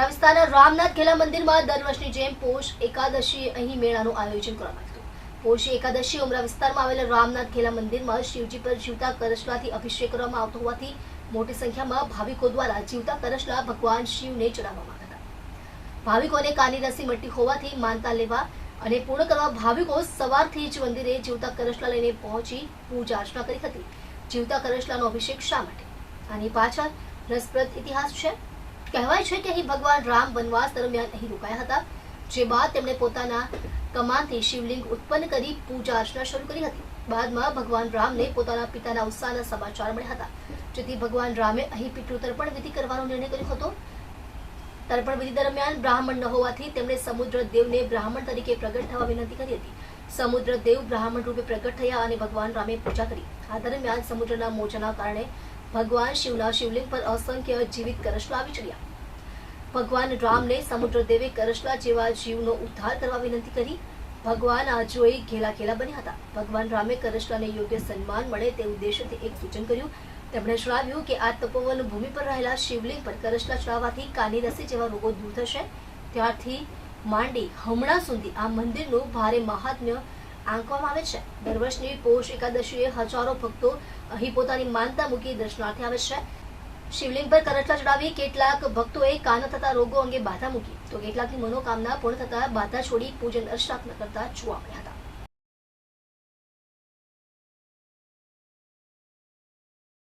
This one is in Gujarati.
ઉમરા વિસ્તારના રામનાથ ખેલા મંદિરમાં દર વર્ષની જેમ પોષ એકાદશી અહીં મેળાનું આયોજન કરવામાં આવ્યું પોષ એકાદશી ઉમરા વિસ્તારમાં આવેલા રામનાથ ખેલા મંદિરમાં શિવજી પર જીવતા કરશલાથી અભિષેક કરવામાં આવતો હોવાથી મોટી સંખ્યામાં ભાવિકો દ્વારા જીવતા કરશલા ભગવાન શિવને ચડાવવામાં હતા. ભાવિકોને કાની રસી મટી હોવાથી માનતા લેવા અને પૂર્ણ કરવા ભાવિકો સવારથી જ મંદિરે જીવતા કરશલા લઈને પહોંચી પૂજા અર્ચના કરી હતી. જીવતા કરશલાનો અભિષેક શા માટે? આની પાછળ રસપ્રદ ઇતિહાસ છે. કહેવાય છે કે અહીં ભગવાન રામ વનવાસ દરમિયાન અહીં રોકાયા હતા, જે બાદ તેમણે પોતાના કમાનથી શિવલિંગ ઉત્પન્ન કરી પૂજા અર્ચના શરૂ કરી હતી. બાદમાં ભગવાન રામને પોતાના પિતાના ઉત્સાહના સમાચાર મળ્યા હતા. જેથી ભગવાન રામે અહીં પિતૃતર્પણ વિધિ કરવાનો નિર્ણય કર્યો હતો. તર્પણ વિધિ દરમિયાન બ્રાહ્મણ ન હોવાથી તેમણે સમુદ્ર દેવને બ્રાહ્મણ તરીકે પ્રગટ થવા વિનંતી કરી હતી. સમુદ્ર દેવ બ્રાહ્મણ રૂપે પ્રગટ થયા અને ભગવાન રામે પૂજા કરી. આ દરમિયાન સમુદ્રના મોજાના કારણે ભગવાન શિવના શિવલિંગ પર અસંખ્ય જીવિત કરશલા આવી ભગવાન રામને સમુદ્ર દેવે કરશલા જેવા જીવનો ઉદ્ધાર કરવા વિનંતી કરી. ભગવાન આ ઘેલા ઘેલા બન્યા હતા. ભગવાન રામે કરશલાને યોગ્ય સન્માન મળે તે ઉદ્દેશ્યથી એક સૂચન કર્યું. તેમણે જણાવ્યું કે આ તપોવન ભૂમિ પર રહેલા શિવલિંગ પર કરશલા ચડાવવાથી કાની રસી જેવા રોગો દૂર થશે. ત્યારથી માંડી હમણાં સુધી આ મંદિરનું ભારે મહાત્મ્ય આંકવામાં આવે છે. દર વર્ષની પોષ એકાદશીએ હજારો ભક્તો અહીં પોતાની માનતા મૂકી દર્શનાર્થે આવે છે. શિવલિંગ પર કરટલા ચડાવી કેટલાક ભક્તોએ કાન થતા રોગો અંગે બાધા મૂકી. તો કેટલાકની મનોકામના પૂર્ણ થતા બાધા છોડી પૂજન અર્ચના કરતા જોવા મળ્યા હતા.